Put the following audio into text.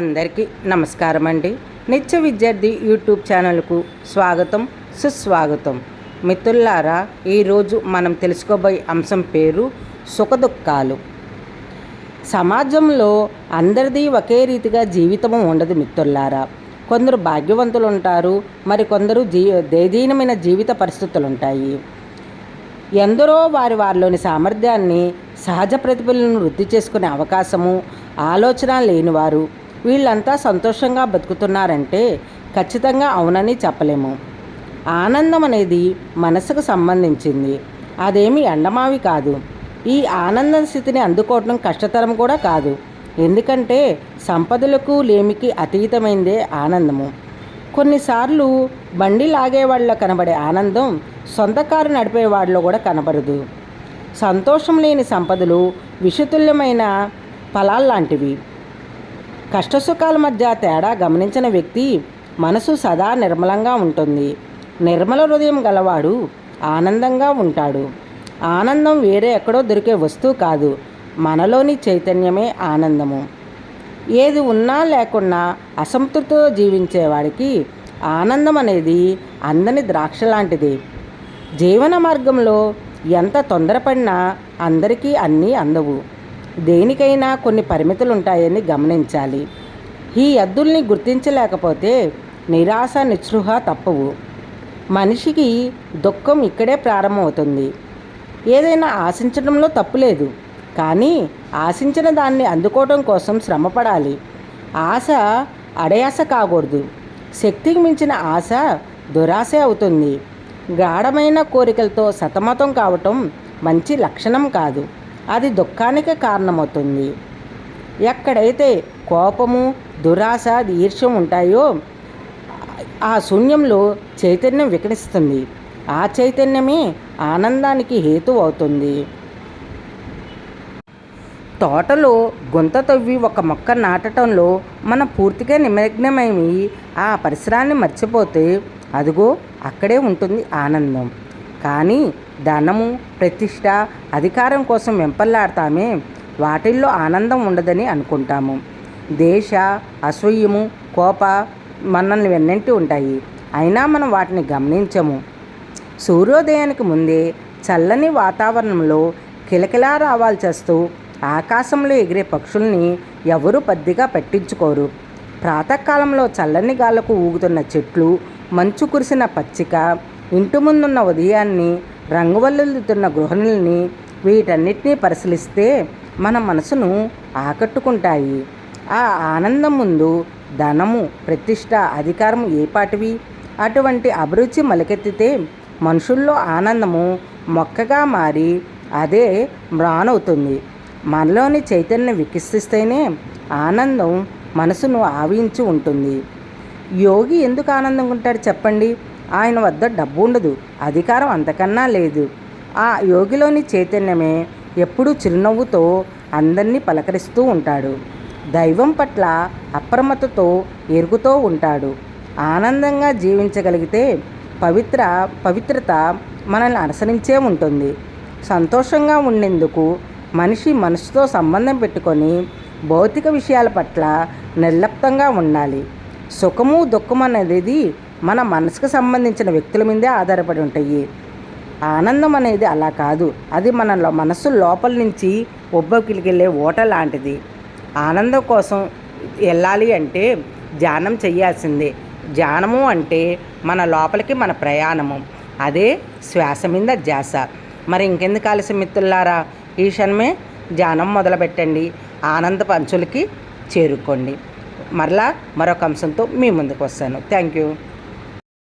అందరికీ నమస్కారం అండి నిత్య విద్యార్థి యూట్యూబ్ ఛానల్కు స్వాగతం సుస్వాగతం. మిత్రులారా ఈరోజు మనం తెలుసుకోబోయే అంశం పేరు సుఖదుఖాలు. సమాజంలో అందరిది ఒకే రీతిగా జీవితం ఉండదు మిత్రులారా. కొందరు భాగ్యవంతులు ఉంటారు మరి కొందరు జీ దేదీనమైన జీవిత పరిస్థితులు ఉంటాయి ఎందరో వారి వారిలోని సామర్థ్యాన్ని సహజ ప్రతిభలను వృద్ధి చేసుకునే అవకాశము ఆలోచన లేనివారు వీళ్ళంతా సంతోషంగా బతుకుతున్నారంటే ఖచ్చితంగా అవునని చెప్పలేము. ఆనందం అనేది మనసుకు సంబంధించింది. అదేమి ఎండమావి కాదు. ఈ ఆనంద స్థితిని అందుకోవటం కష్టతరం కూడా కాదు. ఎందుకంటే సంపదలకు లేమికి అతీతమైందే ఆనందము. కొన్నిసార్లు బండి లాగేవాళ్ళలో కనబడే ఆనందం సొంత కారు నడిపేవాడిలో కూడా కనబడదు. సంతోషం లేని సంపదలు విషతుల్యమైన ఫలాల్లాంటివి. కష్టసుఖాల మధ్య తేడా గమనించిన వ్యక్తి మనసు సదా నిర్మలంగా ఉంటుంది. నిర్మల హృదయం గలవాడు ఆనందంగా ఉంటాడు. ఆనందం వేరే ఎక్కడో దొరికే వస్తువు కాదు. మనలోని చైతన్యమే ఆనందము. ఏది ఉన్నా లేకున్నా అసంతృప్తితో జీవించేవాడికి ఆనందం అనేది అందని ద్రాక్ష లాంటిది. జీవన మార్గంలో ఎంత తొందరపడినా అందరికీ అన్నీ అందవు. దేనికైనా కొన్ని పరిమితులు ఉంటాయని గమనించాలి. ఈ అద్దుల్ని గుర్తించలేకపోతే నిరాశ నిస్పృహ తప్పవు. మనిషికి దుఃఖం ఇక్కడే ప్రారంభమవుతుంది. ఏదైనా ఆశించడంలో తప్పులేదు. కానీ ఆశించిన దాన్ని అందుకోవడం కోసం శ్రమపడాలి. ఆశ అడయాస కాకూడదు. శక్తికి మించిన ఆశ దురాశ అవుతుంది. గాఢమైన కోరికలతో సతమతం కావటం మంచి లక్షణం కాదు. అది దుఃఖానికి కారణమవుతుంది. ఎక్కడైతే కోపము దురాశ ఈర్ష్యం ఉంటాయో ఆ శూన్యంలో చైతన్యం వికటిస్తుంది. ఆ చైతన్యమే ఆనందానికి హేతు అవుతుంది. తోటలో గుంత తవ్వి ఒక మొక్క నాటటంలో మనం పూర్తిగా నిమగ్నమై ఆ పరిసరాన్ని మర్చిపోతే అదిగో అక్కడే ఉంటుంది ఆనందం. కానీ ధనము ప్రతిష్ట అధికారం కోసం వెంపల్లాడతామే వాటిల్లో ఆనందం ఉండదని అనుకుంటాము. దేశ అసూయము కోప మనల్ని వెన్నంటి ఉంటాయి. అయినా మనం వాటిని గమనించము. సూర్యోదయానికి ముందే చల్లని వాతావరణంలో కిలకిలా రావాల్చేస్తూ ఆకాశంలో ఎగిరే పక్షుల్ని ఎవరూ పద్దిగా పట్టించుకోరు. ప్రాతకాలంలో చల్లని గాలకు ఊగుతున్న చెట్లు మంచు కురిసిన పచ్చిక ఇంటి ముందున్న ఉదయాన్ని రంగువల్లుతున్న గృహిణుల్ని వీటన్నిటినీ పరిశీలిస్తే మన మనసును ఆకట్టుకుంటాయి. ఆ ఆనందం ముందు ధనము ప్రతిష్ట అధికారం ఏపాటివి అటువంటి అభిరుచి మొలకెత్తితే మనుషుల్లో ఆనందము మొక్కగా మారి అదే మ్రానవుతుంది. మనలోని చైతన్యం వికసిస్తేనే ఆనందం మనసును ఆవించి ఉంటుంది. యోగి ఎందుకు ఆనందంగా ఉంటాడు చెప్పండి? ఆయన వద్ద డబ్బు ఉండదు అధికారం అంతకన్నా లేదు. ఆ యోగిలోని చైతన్యమే ఎప్పుడూ చిరునవ్వుతో అందరినీ పలకరిస్తూ ఉంటాడు. దైవం పట్ల అప్రమత్తతో ఎరుగుతూ ఉంటాడు. ఆనందంగా జీవించగలిగితే పవిత్ర పవిత్రత మనల్ని అనుసరించే ఉంటుంది. సంతోషంగా ఉండేందుకు మనిషి మనసుతో సంబంధం పెట్టుకొని భౌతిక విషయాల పట్ల నిర్లప్తంగా ఉండాలి. సుఖము దుఃఖం అనేది మన మనసుకు సంబంధించిన వ్యక్తుల మీదే ఆధారపడి ఉంటాయి. ఆనందం అనేది అలా కాదు. అది మన మనసు లోపల నుంచి ఉబ్బకిలికెళ్ళే ఓట లాంటిది. ఆనందం కోసం వెళ్ళాలి అంటే ధ్యానం చేయాల్సిందే. ధ్యానము అంటే మన లోపలికి మన ప్రయాణము. అదే శ్వాస మీద ధ్యాస. మరి ఇంకెందుకు కలిసి మిత్రులారా? ఈ క్షణమే ధ్యానం మొదలుపెట్టండి. ఆనంద పంచులకి చేరుకోండి. మరలా మరొక అంశంతో మీ ముందుకు వస్తాను. Thank you.